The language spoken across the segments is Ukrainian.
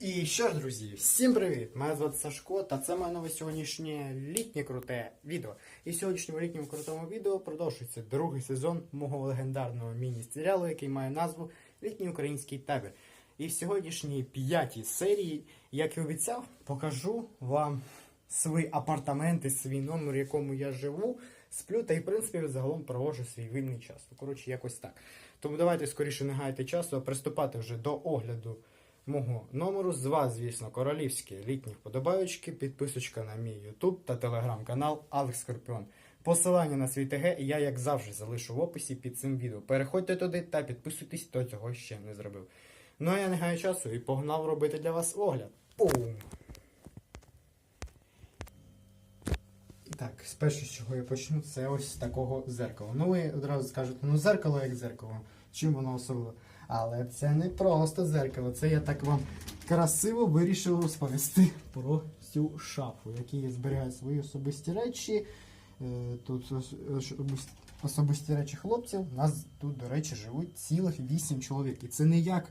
І що ж, друзі, всім привіт! Мене звати Сашко, та це моє нове сьогоднішнє літнє круте відео. І в сьогоднішньому літньому крутому відео продовжується другий сезон мого легендарного міні-серіалу, який має назву Літній український табір. І в сьогоднішній п'ятій серії, як і обіцяв, покажу вам свої апартаменти, свій номер, в якому я живу, сплю та й в принципі загалом проводжу свій вільний час. Ну, коротше, якось так. Тому давайте скоріше не гаяти часу, а приступати вже до огляду мого номеру. З вас, звісно, королівські літні вподобаючки, підписочка на мій YouTube та телеграм-канал Алекс Скорпіон. Посилання на свій ТГ я, як завжди, залишу в описі під цим відео. Переходьте туди та підписуйтесь, хто цього ще не зробив. Ну а я не гаю часу і погнав робити для вас огляд. Пум! Так, спершу, з чого я почну, це ось з такого зеркала. Ну, ви одразу скажете, ну зеркало як зеркало. Чим воно особливе? Але це не просто зеркало, це я так вам красиво вирішив розповісти про цю шафу, в я зберігаю свої особисті речі. Е, Тут особисті речі хлопців. У нас тут, до речі, живуть цілих 8 чоловік. І це не як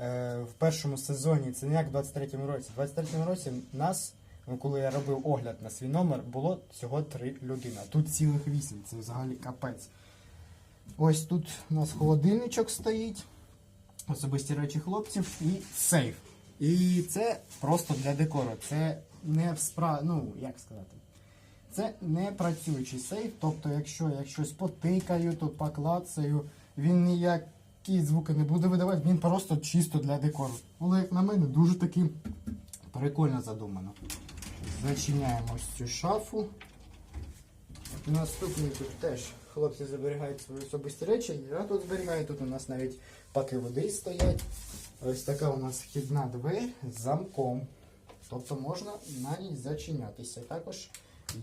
е, в першому сезоні, це не як в 23-му році. В 23-му році нас, ну, коли я робив огляд на свій номер, було всього 3 людини. Тут цілих 8, це взагалі капець. Ось тут у нас холодильничок стоїть, особисті речі хлопців і сейф. І це просто для декору. Це не в спра... ну, як сказати. Це не працюючий сейф. Тобто, якщо я щось потикаю, то поклацаю, він ніякі звуки не буде видавати, він просто чисто для декору. Але, як на мене, дуже таки прикольно задумано. Зачиняємо ось цю шафу. Наступний тут теж хлопці зберігають свої особисті речі. Я тут зберігаю, тут у нас навіть паки води стоять. Ось така у нас вхідна двері з замком. Тобто можна на ній зачинятися. Також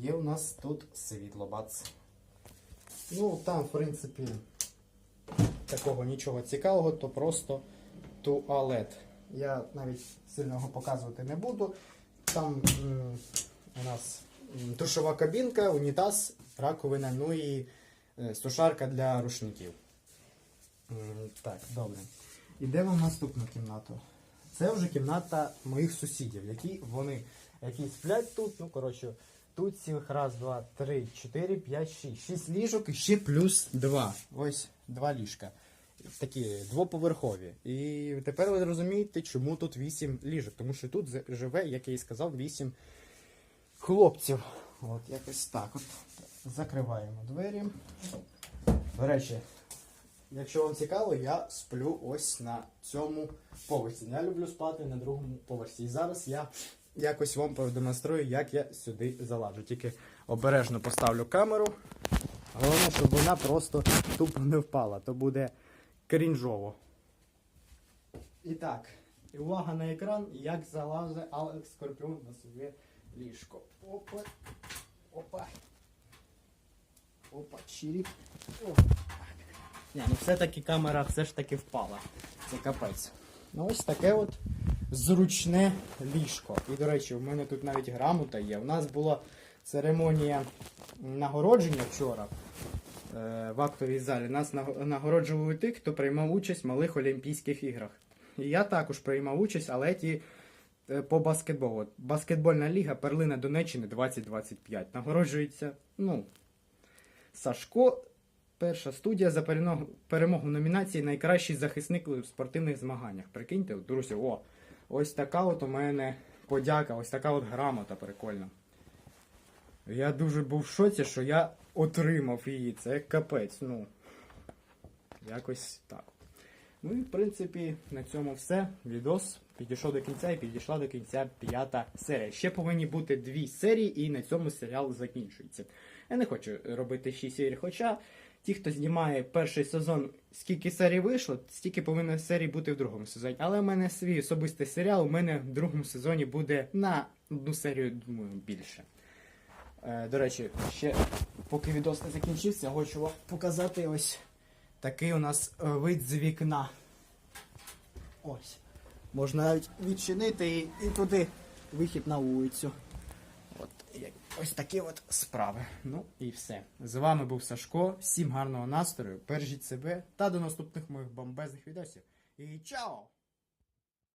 є у нас тут світло бац. Ну, там, в принципі, такого нічого цікавого, то просто туалет. Я навіть сильно його показувати не буду. Там у нас душова кабінка, унітаз, раковина, ну і е, сушарка для рушників. Так, добре. Ідемо в наступну кімнату. Це вже кімната моїх сусідів, які вони які сплять тут. Ну, коротше, тут цілих раз, два, три, чотири, п'ять, шість. Шість ліжок і ще плюс два. Ось два ліжка. Такі двоповерхові. І тепер ви розумієте, чому тут вісім ліжок. Тому що тут живе, як я і сказав, вісім хлопців. От якось так. От. Закриваємо двері. До речі, якщо вам цікаво, я сплю ось на цьому поверсі. Я люблю спати на другому поверсі. І зараз я якось вам продемонструю, як я сюди залажу. Тільки обережно поставлю камеру. Головне, щоб вона просто тупо не впала, то буде крінжово. І так, увага на екран, як залазить Алекс Скорпіон на своє ліжко. Опа. Опа. Опа, чирік. Ні, ну все-таки камера все ж таки впала. Це капець. Ну ось таке от зручне ліжко. І, до речі, в мене тут навіть грамота є. У нас була церемонія нагородження вчора е, в актовій залі. Нас нагороджували тих, хто приймав участь в малих Олімпійських іграх. І я також приймав участь, але ті е, по баскетболу. Баскетбольна ліга Перлина Донеччини 2025. Нагороджується, ну, Сашко, перша студія за перемогу, в номінації Найкращий захисник у спортивних змаганнях. Прикиньте, друзі, о, ось така от у мене подяка, ось така от грамота прикольна. Я дуже був в шоці, що я отримав її. Це капець. Ну, якось так. Ну і в принципі на цьому все. Відос підійшов до кінця і підійшла до кінця п'ята серія. Ще повинні бути дві серії, і на цьому серіал закінчується. Я не хочу робити шість серій, хоча ті, хто знімає перший сезон, скільки серій вийшло, стільки повинно серій бути в другому сезоні. Але в мене свій особистий серіал, у мене в другому сезоні буде на одну серію, думаю, більше. Е, До речі, ще поки відос не закінчився, хочу вам показати ось такий у нас е, вид з вікна. Ось. Можна навіть відчинити і, і туди вихід на вулицю. Ось такі от справи. Ну і все. З вами був Сашко. Всім гарного настрою. Бережіть себе та до наступних моїх бомбезних відосів. І чао!